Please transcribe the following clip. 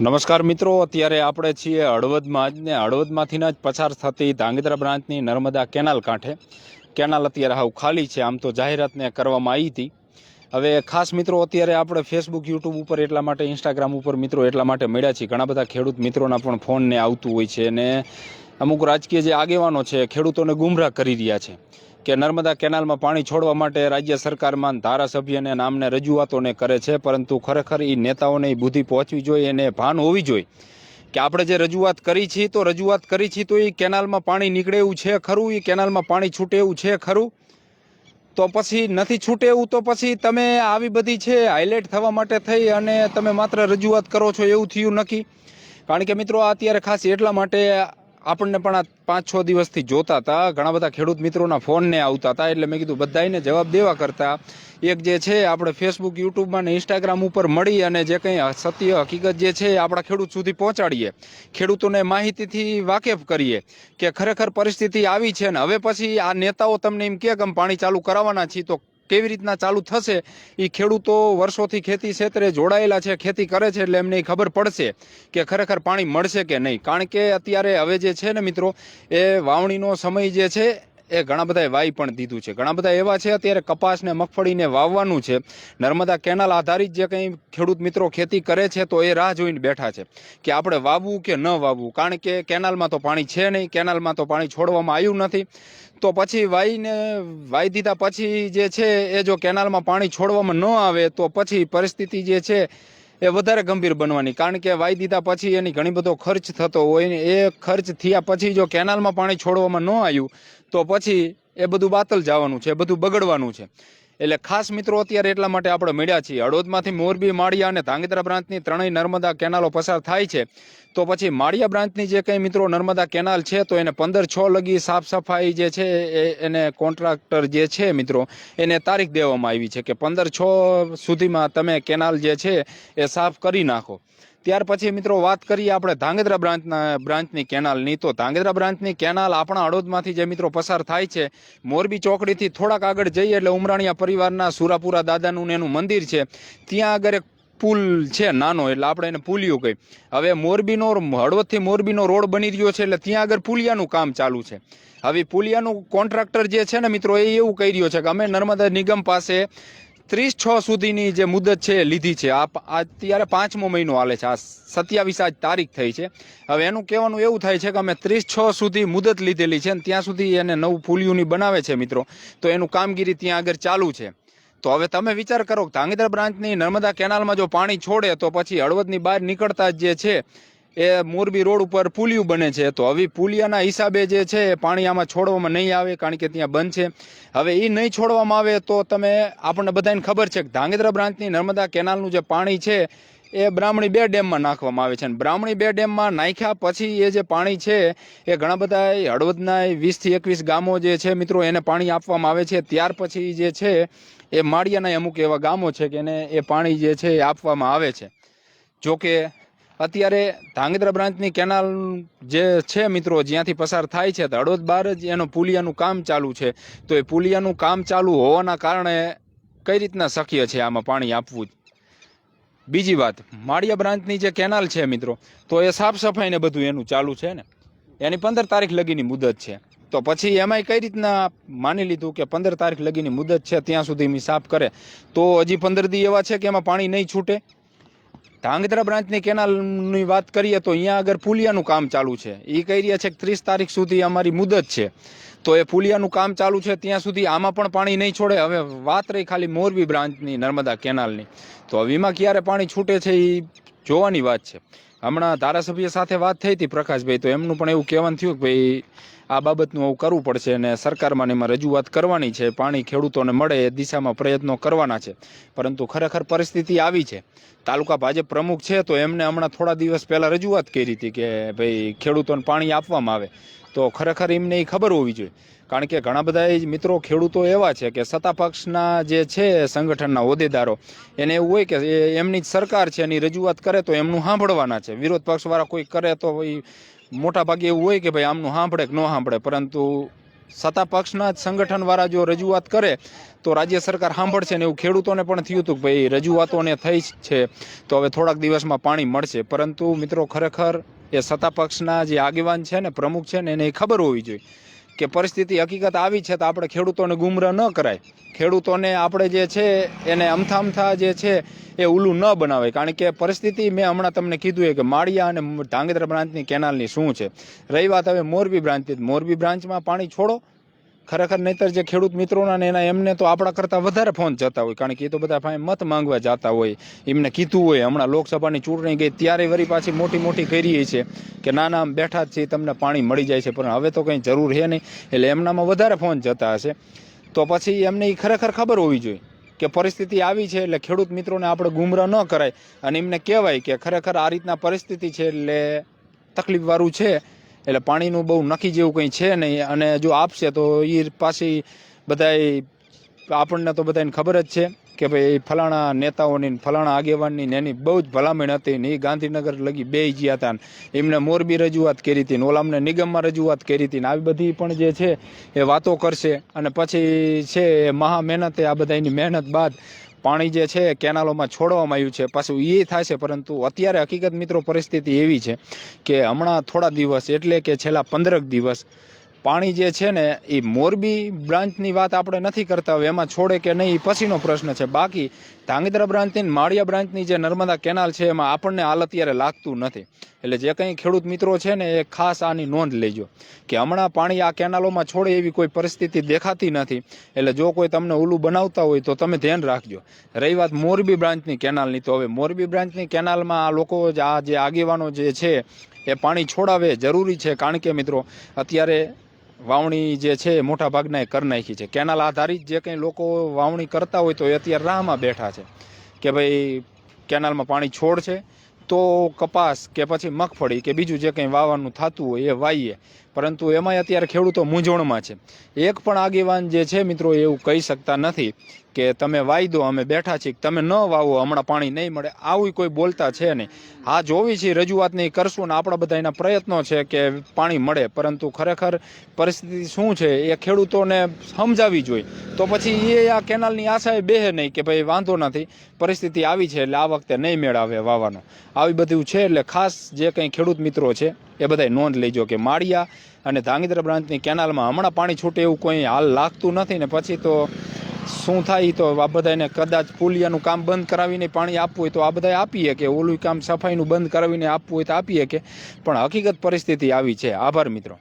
નમસ્કાર મિત્રો, અત્યારે આપણે છીએ હળવદમાં જ ને હળવદમાંથીના જ પસાર થતી ધાંગધ્રા બ્રાન્ચની નર્મદા કેનાલ કાંઠે. કેનાલ અત્યારે હાવ ખાલી છે, આમ તો જાહેરાતને કરવામાં આવી હતી. હવે ખાસ મિત્રો, અત્યારે આપણે ફેસબુક યુટ્યુબ ઉપર એટલા માટે ઇન્સ્ટાગ્રામ ઉપર મિત્રો એટલા માટે મળ્યા છીએ. ઘણા બધા ખેડૂત મિત્રોના પણ ફોનને આવતું હોય છે અને અમુક રાજકીય જે આગેવાનો છે, ખેડૂતોને ગુમરાહ કરી રહ્યા છે. કે નર્મદા કેનાલમાં પાણી છોડવા માટે રાજ્ય સરકારમાં ધારાસભ્યને નામને રજૂઆતોને કરે છે, પરંતુ ખરેખર એ નેતાઓને એ બુદ્ધિ પહોંચવી જોઈએ એને ભાન હોવી જોઈએ. કે આપણે જે રજૂઆત કરી છીએ, તો રજૂઆત કરી છીએ તો એ કેનાલમાં પાણી નીકળે એવું છે ખરું? એ કેનાલમાં પાણી છૂટે એવું છે ખરું? તો પછી નથી છૂટે એવું તો પછી તમે આવી બધી છે હાઇલાઇટ થવા માટે થઈ અને તમે માત્ર રજૂઆત કરો છો એવું થયું નક્કી કારણ કે મિત્રો, આ અત્યારે ખાસ એટલા માટે આપણને પણ આ પાંચ, છ દિવસથી જોતા હતા. ઘણા બધા ખેડૂત મિત્રોના ફોનને આવતા હતા. એટલે મેં કીધું બધાને જવાબ દેવા કરતા એક જે છે, આપણે ફેસબુક યુટ્યુબમાં ને ઇન્સ્ટાગ્રામ ઉપર મળી અને જે કંઈ સત્ય હકીકત જે છે આપણા ખેડૂત સુધી પહોંચાડીએ. ખેડૂતોને માહિતીથી વાકેફ કરીએ કે ખરેખર પરિસ્થિતિ આવી છે ને, હવે પછી આ નેતાઓ તમને એમ કે પાણી ચાલુ કરાવવાના છીએ, તો કેવી રીતના ચાલુ થશે? એ ખેડૂતો વર્ષોથી ખેતી ક્ષેત્રે જોડાયેલા છે, ખેતી કરે છે એટલે એમને ખબર પડશે કે ખરેખર પાણી મળશે કે નહીં. કારણ કે અત્યારે હવે જે છે ને મિત્રો, એ વાવણીનો સમય જે છે એ ઘણા બધાએ વાવી પણ દીધું છે. ઘણા બધા એવા છે, અત્યારે કપાસને મગફળીને વાવવાનું છે. નર્મદા કેનાલ આધારિત જે કંઈ ખેડૂત મિત્રો ખેતી કરે છે, તો એ રાહ જોઈને બેઠા છે કે આપણે વાવવું કે ન વાવવું. કારણ કે કેનાલમાં તો પાણી છે નહીં, કેનાલમાં તો પાણી છોડવામાં આવ્યું નથી. તો પછી વાઈને, વાઈ દીધા પછી જે છે, એ જો કેનાલમાં પાણી છોડવામાં ન આવે, તો પછી પરિસ્થિતિ જે છે એ વધારે ગંભીર બનવાની. કારણ કે વાઈ દીધા પછી એની ઘણી બધો ખર્ચ થતો હોય ને એ ખર્ચ થયા પછી જો કેનાલમાં પાણી છોડવામાં ન આવ્યું, તો પછી એ બધું બાતલ જવાનું છે, એ બધું બગડવાનું છે. એટલે ખાસ મિત્રો અત્યારે એટલા માટે આપણે મળ્યા છીએ. હળવદમાંથી મોરબી, માળિયા અને ધાંગધ્રા બ્રાન્ચની ત્રણેય નર્મદા કેનાલો પસાર થાય છે. તો પછી માળિયા બ્રાન્ચની જે કંઈ મિત્રો નર્મદા કેનાલ છે, તો એને પંદર છ લગી સાફ સફાઈ જે છે એને કોન્ટ્રાક્ટર જે છે મિત્રો, એને તારીખ દેવામાં આવી છે કે પંદર છ સુધીમાં તમે કેનાલ જે છે, એ સાફ કરી નાખો. ત્યાર પછી મિત્રો વાત કરીએ આપણે ધાંગધ્રા બ્રાન્ચના, બ્રાન્ચની કેનાલની. તો ધાંગધ્રા બ્રાન્ચની કેનાલ આપણા હળવદમાંથી જે મિત્રો પસાર થાય છે, મોરબી ચોકડીથી થોડાક આગળ જઈએ એટલે ઉમરાણીયા પરિવારના સુરાપુરા દાદાનું એનું મંદિર છે. ત્યાં આગળ એક પુલ છે નાનો, એટલે આપણે એને પુલિયું કહી હવે મોરબીનો, હળવદથી મોરબીનો રોડ બની રહ્યો છે, એટલે ત્યાં આગળ પુલિયાનું કામ ચાલુ છે. હવે પુલિયાનું કોન્ટ્રાક્ટર જે છે ને મિત્રો એ એવું કહી રહ્યો છે કે અમે નર્મદા નિગમ પાસે ત્રીસ છ સુધીની જે મુદત છે લીધી છે. આ અત્યારે પાંચમો મહિનો હાલે છે. આ સત્યાવીસ આજ તારીખ થઈ છે. હવે એનું કહેવાનું એવું થાય છે કે અમે ત્રીસ છ સુધી મુદત લીધેલી છે અને ત્યાં સુધી એને નવું ફૂલિયુની બનાવે છે મિત્રો. તો એનું કામગીરી ત્યાં આગળ ચાલુ છે. તો હવે તમે વિચાર કરો ધાંગધ્રા બ્રાન્ચની નર્મદા કેનાલમાં જો પાણી છોડે તો પછી હળવદની બહાર નીકળતા જે છે એ મોરબી રોડ ઉપર પુલિયું બને છે. તો હવે પુલિયાના હિસાબે જે છે એ પાણી આમાં છોડવામાં નહીં આવે, કારણ કે ત્યાં બંધ છે. હવે એ નહીં છોડવામાં આવે તો તમે, આપણને બધાને ખબર છે કે ધાંગધ્રા બ્રાન્ચની નર્મદા કેનાલનું જે પાણી છે, એ બ્રાહ્મણી બે ડેમમાં નાખવામાં આવે છે. અને બ્રાહ્મણી બે ડેમમાં નાખ્યા પછી એ જે પાણી છે, એ ઘણા બધા હળવદના વીસથી એકવીસ ગામો જે છે મિત્રો, એને પાણી આપવામાં આવે છે. ત્યાર પછી જે છે, એ માળિયાના અમુક એવા ગામો છે કે એને એ પાણી જે છે એ આપવામાં આવે છે. જોકે અત્યારે ધાંગધ્રા બ્રાન્ચની કેનાલ જે છે મિત્રો, જ્યાંથી પસાર થાય છે તો હળવદ બાર જ એનું પુલિયાનું કામ ચાલુ છે. તો એ પુલિયાનું કામ ચાલુ હોવાના કારણે કઈ રીતના શક્ય છે આમાં પાણી આપવું? બીજી વાત, માળિયા બ્રાન્ચની જે કેનાલ છે મિત્રો, તો એ સાફ સફાઈ ને બધું એનું ચાલુ છે ને? એની પંદર તારીખ લગીની મુદત છે. તો પછી એમાંય કઈ રીતના માની લીધું કે પંદર તારીખ લગીની મુદત છે, ત્યાં સુધી સાફ કરે? તો હજી પંદર દી એવા છે કે એમાં પાણી નહીં છૂટે? ધાંગધ્રા બ્રાન્ચની કેનાલની વાત કરીએ તો અહીંયા આગળ પુલિયાનું કામ ચાલુ છે. એ કહી રહ્યા છે કે ત્રીસ તારીખ સુધી અમારી મુદત છે. તો એ પુલિયાનું કામ ચાલુ છે ત્યાં સુધી આમાં પણ પાણી નહીં છોડે. હવે વાત રહી ખાલી મોરબી બ્રાન્ચની નર્મદા કેનાલની. તો હવેમાં ક્યારે પાણી છૂટે છે એ જોવાની વાત છે. હમણાં ધારાસભ્ય સાથે વાત થઈ હતી પ્રકાશભાઈ, તો એમનું પણ એવું કહેવાનું થયું કે ભાઈ, આ બાબતનું આવું કરવું પડશે અને સરકારમાં એમાં રજૂઆત કરવાની છે, પાણી ખેડૂતોને મળે એ દિશામાં પ્રયત્નો કરવાના છે. પરંતુ ખરેખર પરિસ્થિતિ આવી છે. તાલુકા ભાજપ પ્રમુખ છે, તો એમને હમણાં થોડા દિવસ પહેલાં રજૂઆત કરી હતી કે ભાઈ, ખેડૂતોને પાણી આપવામાં આવે. તો ખરેખર એમને એ ખબર હોવી જોઈએ. કારણ કે ઘણા બધા મિત્રો ખેડૂતો એવા છે કે સત્તા પક્ષના જે છે સંગઠનના હોદ્દેદારો, એને એવું હોય કે એમની જ સરકાર છે એની રજૂઆત કરે તો એમનું સાંભળવાના છે. વિરોધ પક્ષવાળા કોઈ કરે તો ભાઈ મોટા ભાગે એવું હોય કે ભાઈ આમનું સાંભળે કે ન સાંભળે. પરંતુ સત્તા પક્ષના જ સંગઠનવાળા જો રજૂઆત કરે તો રાજ્ય સરકાર સાંભળશે ને એવું ખેડૂતોને પણ થયું હતું કે ભાઈ રજૂઆતોને થઈ છે. તો હવે થોડાક દિવસમાં પાણી મળશે. પરંતુ મિત્રો ખરેખર એ સત્તા પક્ષના જે આગેવાન છે ને, પ્રમુખ છે ને, એને એ ખબર હોવી જોઈએ કે પરિસ્થિતિ હકીકત આવી છે તો આપણે ખેડૂતોને ગુમરાહ ન કરાય. ખેડૂતોને આપણે જે છે એને અમથા અમથા જે છે એ ઉલું ન બનાવે. કારણ કે પરિસ્થિતિ મેં હમણાં તમને કીધું કે માળિયા અને ધાંગધ્રા બ્રાન્ચની કેનાલની શું છે? રહી વાત હવે મોરબી બ્રાન્ચની મોરબી બ્રાન્ચમાં પાણી છોડો ખરેખર નહીતર જે ખેડૂત મિત્રોના ને એના એમને તો આપણા કરતાં વધારે ફોન જતા હોય. કારણ કે એ તો બધા પાસે મત માંગવા જતા હોય. એમને કીધું હોય. હમણાં લોકસભાની ચૂંટણી ગઈ, ત્યારે વળી પાછી મોટી મોટી કરી છે કે ના ના આમ બેઠા જ છે, તમને પાણી મળી જાય છે, પણ હવે તો કંઈ જરૂર છે નહીં. એટલે એમનામાં વધારે ફોન જતા હશે. તો પછી એમને એ ખરેખર ખબર હોવી જોઈએ કે પરિસ્થિતિ આવી છે એટલે ખેડૂત મિત્રોને આપણે ગુમરાહ ન કરાય. અને એમને કહેવાય કે ખરેખર આ રીતના પરિસ્થિતિ છે એટલે તકલીફવાળું છે. એટલે પાણીનું બહુ નક્કી જેવું કંઈ છે નહીં. અને જો આપશે તો એ પાછી બધાય આપણને તો બધાને ખબર જ છે કે ભાઈ ફલાણા નેતાઓની ફલાણા આગેવાનની ને એની બહુ જ ભલામણ હતી ને એ ગાંધીનગર લગી બે ગયા હતા એમને મોરબી રજૂઆત કરી હતી ઓલામને નિગમમાં રજૂઆત કરી હતી ને આવી બધી પણ જે છે એ વાતો કરશે. અને પછી છે એ મહા મહેનતે આ બધાની મહેનત બાદ પાણી જે છે કેનાલોમાં છોડવામાં આવ્યું છે. પાછું એ થાય છે પરંતુ અત્યારે હકીકત મિત્રો પરિસ્થિતિ એવી છે કે હમણાં થોડા દિવસ એટલે કે છેલ્લા પંદરક દિવસ પાણી જે છે ને, એ મોરબી બ્રાન્ચની વાત આપણે નથી કરતા હવે. એમાં છોડે કે નહીં, એ પછીનો પ્રશ્ન છે. બાકી ધાંગધ્રા બ્રાન્ચની માળિયા બ્રાન્ચની જે નર્મદા કેનાલ છે, એમાં આપણને હાલ અત્યારે લાગતું નથી. એટલે જે કંઈ ખેડૂત મિત્રો છે ને, એ ખાસ આની નોંધ લેજો કે હમણાં પાણી આ કેનાલોમાં છોડે એવી કોઈ પરિસ્થિતિ દેખાતી નથી. એટલે જો કોઈ તમને ઓલું બનાવતા હોય, તો તમે ધ્યાન રાખજો. રહી વાત મોરબી બ્રાન્ચની કેનાલની, તો હવે મોરબી બ્રાન્ચની કેનાલમાં આ લોકો આ જે આગેવાનો જે છે, એ પાણી છોડાવે જરૂરી છે. કારણ કે મિત્રો, અત્યારે વાવણી જે છે મોટા ભાગના એ કરી નાખી છે. કેનાલ આધારિત જે કંઈ લોકો વાવણી કરતા હોય તો એ અત્યારે રાહમાં બેઠા છે કે ભાઈ કેનાલમાં પાણી છોડ છે તો કપાસ કે પછી મગફળી કે બીજું જે કંઈ વાવવાનું થતું હોય એ વાઈએ પરંતુ એમાંય અત્યારે ખેડૂતો મૂંઝવણમાં છે. એક પણ આગેવાન જે છે, મિત્રો એવું કહી શકતા નથી કે તમે વાઈ દો અમે બેઠા છીએ, તમે ન વાવો, હમણાં પાણી નહીં મળે, આવું કોઈ બોલતા છે નહીં. હા, જોવી છે, રજૂઆત નહીં કરશું ને આપણા બધા એના પ્રયત્નો છે કે પાણી મળે, પરંતુ ખરેખર પરિસ્થિતિ શું છે, એ ખેડૂતોને સમજાવી જોઈએ. તો પછી એ આ કેનાલની આશાએ બેહે નહીં કે ભાઈ વાંધો નથી, પરિસ્થિતિ આવી છે એટલે આ વખતે નહીં મેળાવે વાવાનો આવી બધું છે એટલે ખાસ જે કંઈ ખેડૂત મિત્રો છે એ બધાય નોંધ લેજો કે માળિયા અને ધાંગધ્રા બ્રાન્ચની કેનાલમાં હમણાં પાણી છૂટે એવું કોઈ હાલ લાગતું નથી ને પછી તો શું થાય તો આ બધાને કદાચ પુલિયાનું કામ બંધ કરાવીને પાણી આપવું હોય તો આ બધા આપીએ કે ઓલું કામ સફાઈનું બંધ કરાવીને આપવું હોય તો આપીએ કે પણ હકીકત પરિસ્થિતિ આવી છે. આભાર મિત્રો.